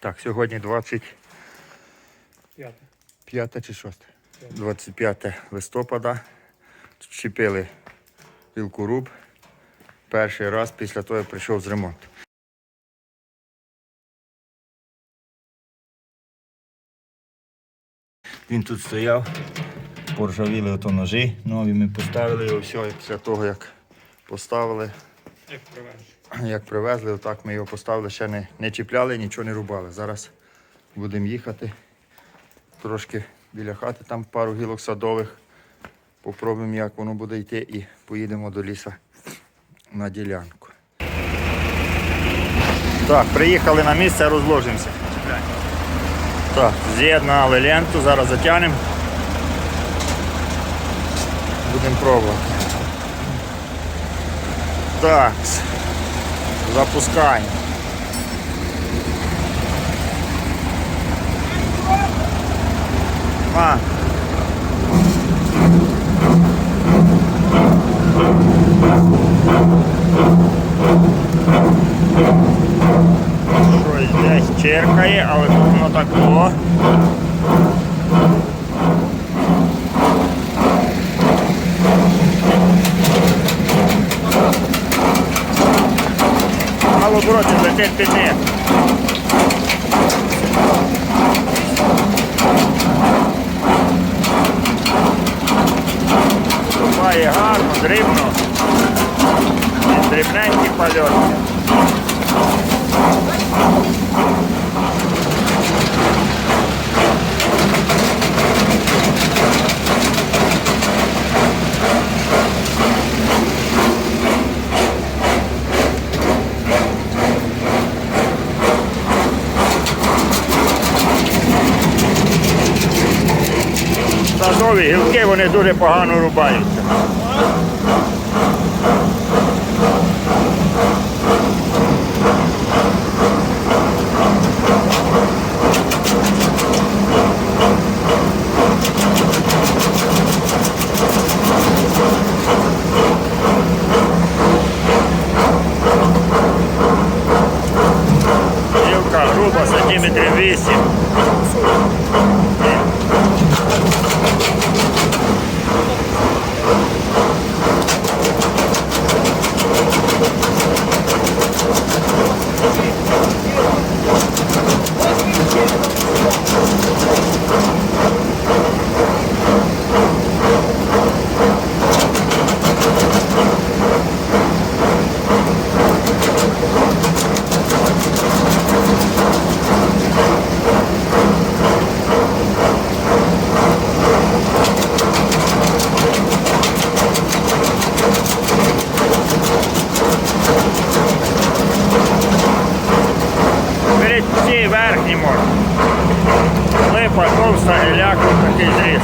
Так, сьогодні 25 П'яте. чи 6? 25 листопада. Чіпили вілкуруб. Перший раз після того, як прийшов з ремонту. Він тут стояв, поржавіли ото ножі нові, ми поставили його все, і після того, як поставили, Як привезли. як привезли, отак ми його поставили, ще не, не чіпляли, нічого не рубали. Зараз будемо їхати трошки біля хати, там пару гілок садових. Попробуємо, як воно буде йти, і поїдемо до ліса на ділянку. Так, приїхали на місце, розложимося. Так, з'єднали ленту, зараз затягнемо. Будемо пробувати. Так, запускаємо. А. Щось десь черкає, але тут воно так. Обороти летить під них. Буває гарно, дрібно. Дрібненькі польоти. Садові гілки вони дуже погано рубаються. Липа, товста, гіляк, такий зріз.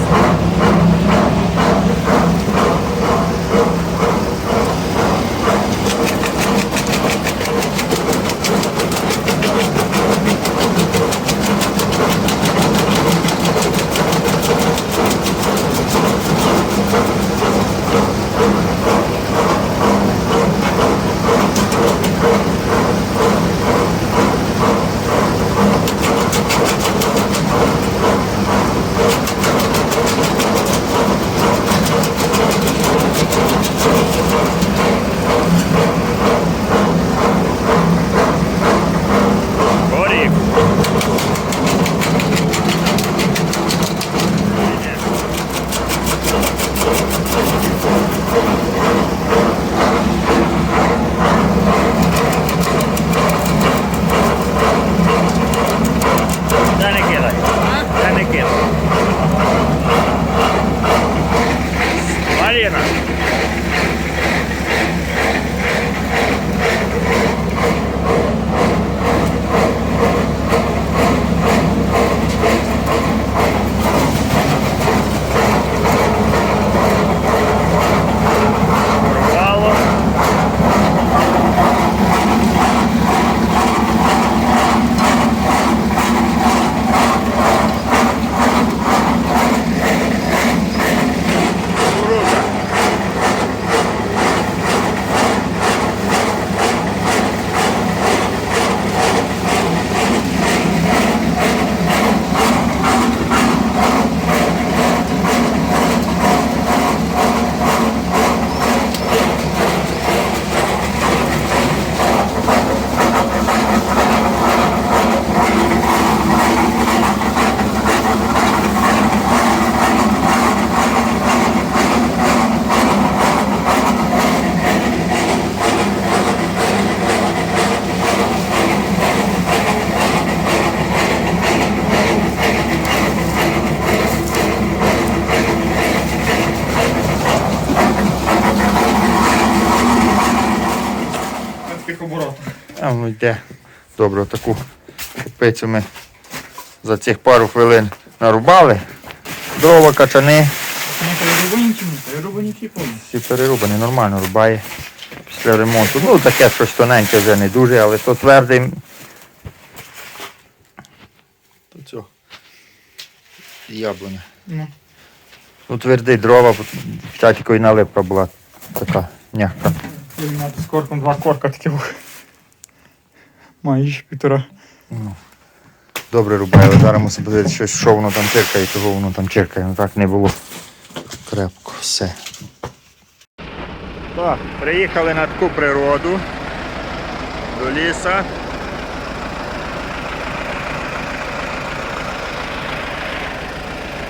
Там ну, йде. Добре, таку купицю ми за цих пару хвилин нарубали. Дрова, качани, Не перерубані чи не? Перерубані чи повністю? всі перерубані, нормально рубає після ремонту. Ну таке щось тоненьке вже не дуже, але то твердий. То цього. Яблуня. Ну. Ну твердий дрова, тільки налипка була така м'яка. Мати з корком два корка такі. о. Майже півтора. Добре рубає, але зараз мусимо подивитися, щось, що воно там чиркає, чого воно там чиркає. Ну так не було крепко все. Так, приїхали на таку природу до ліса.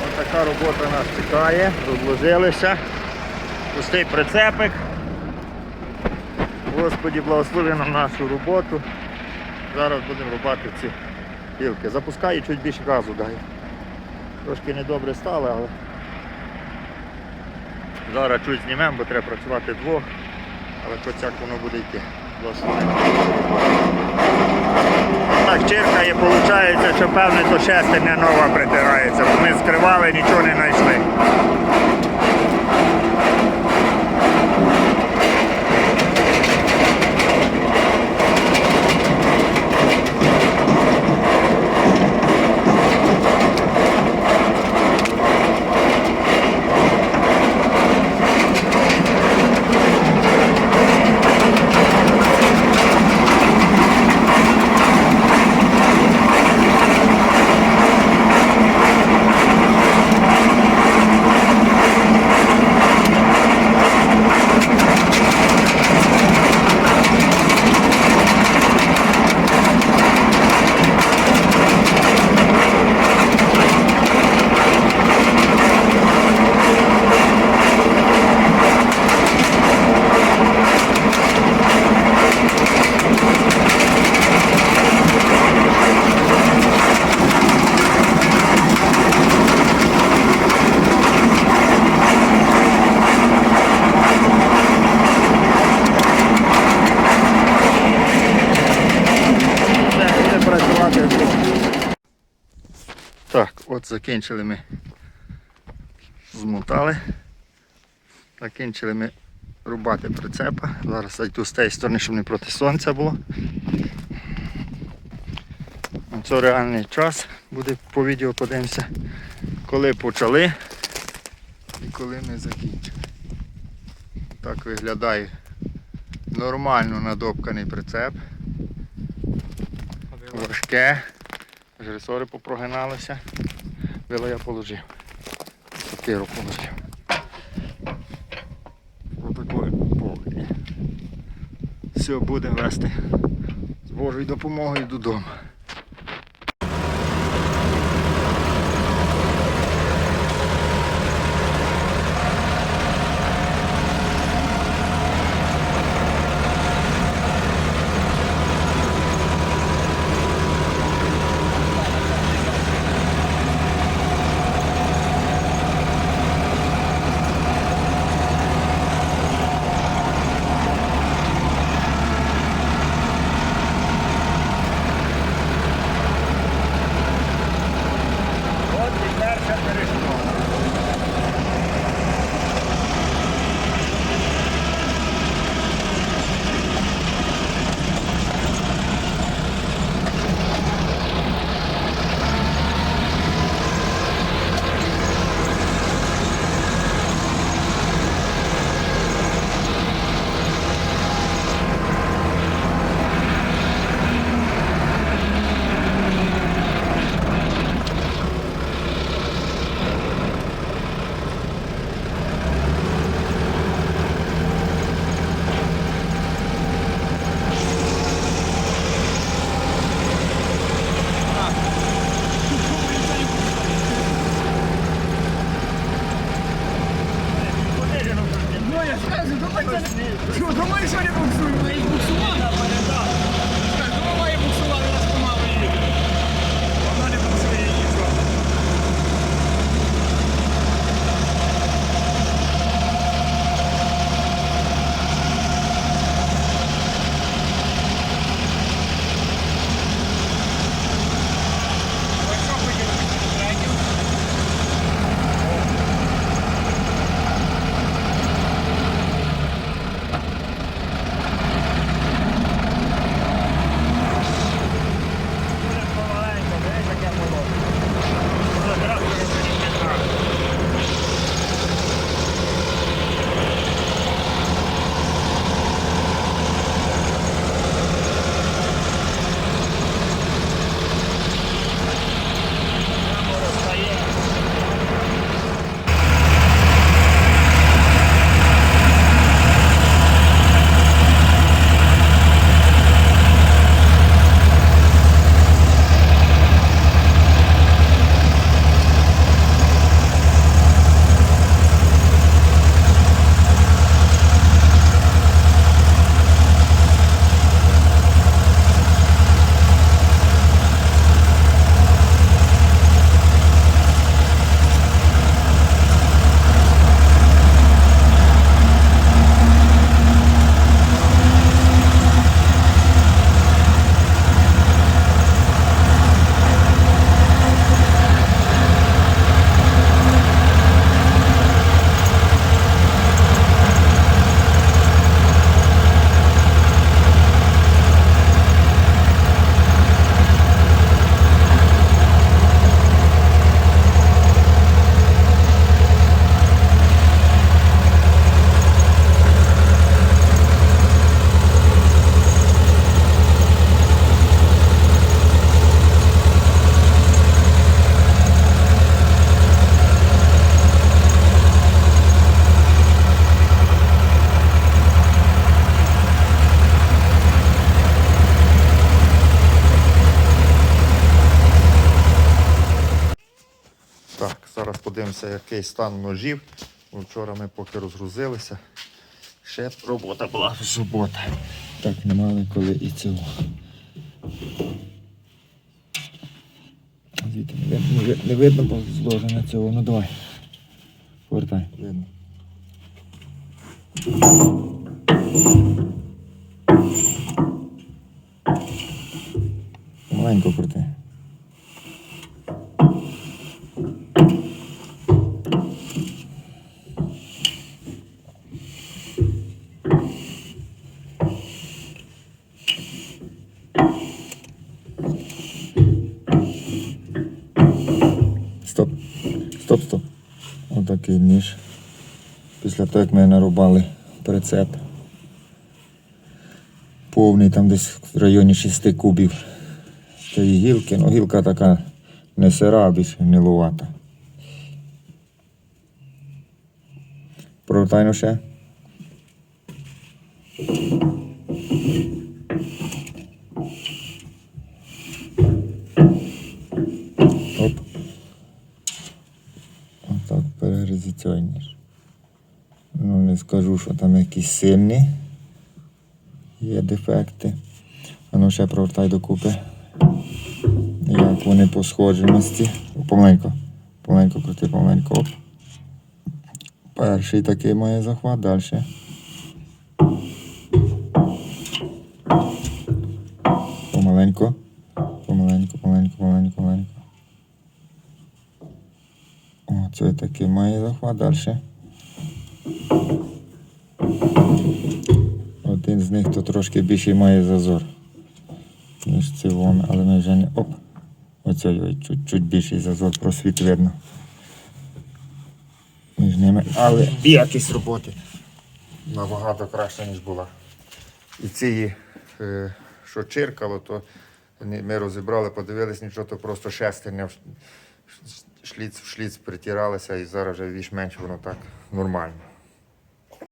Ось така робота нас чекає, розложилися. Пустий прицепик. Господі, благослови нам нашу роботу. Зараз будемо рубати ці гілки. Запускаю чуть більше газу даю. Трошки недобре стало, але зараз чуть знімемо, бо треба працювати двох, але хоч як воно буде йти. Благослови. Так чиркає, виходить, що певне то шестерня нова притирається, бо ми скривали, нічого не знайшли. Все, буде працювати вдвох. Так, закінчили ми. Змотали. Закінчили ми рубати прицепа. Зараз зайду з тієї сторони, щоб не проти сонця було. Це реальний час буде по відео подивимося, коли почали і коли ми закінчили. Так виглядає нормально надобканий прицеп. Важке. Ресори попрогиналися. Вило я положив. Сокиру положив. Отакої полі. Все, будемо вести з Божою допомогою додому. Чого, дома ще не буксуємо? Буксували. Подивимося, який стан ножів. Вчора ми поки розгрузилися. Ще робота була субота. Так, не мали коли і цього. Звідти не видно, не не видно, бо зложено цього. Ну давай. Повертай. Видно. Маленько крути. Ми нарубали прицеп. Повний там десь в районі 6 кубів цієї гілки. Ну, гілка така не сира, а більш гнилувата. Провертай ну ще. Скажу, що там якісь сильні є дефекти. А ну ще провертай докупи. Як вони по сходженості. Помаленько. Помаленько крути, помаленько. Оп. Перший такий має захват, далі. Помаленько. Помаленько, помаленько, помаленько, помаленько. О, це такий має захват, далі. Один з них то трошки більший має зазор, ніж ці вон, але вже не. Оп! Оцей чуть-чуть більший зазор, просвіт видно. Між ними, але якість роботи набагато краща, ніж була. І ці, е, що чиркало, то ми розібрали, подивились, нічого, то просто шестерня шліц в шліц притиралися і зараз вже більш-менш воно так нормально.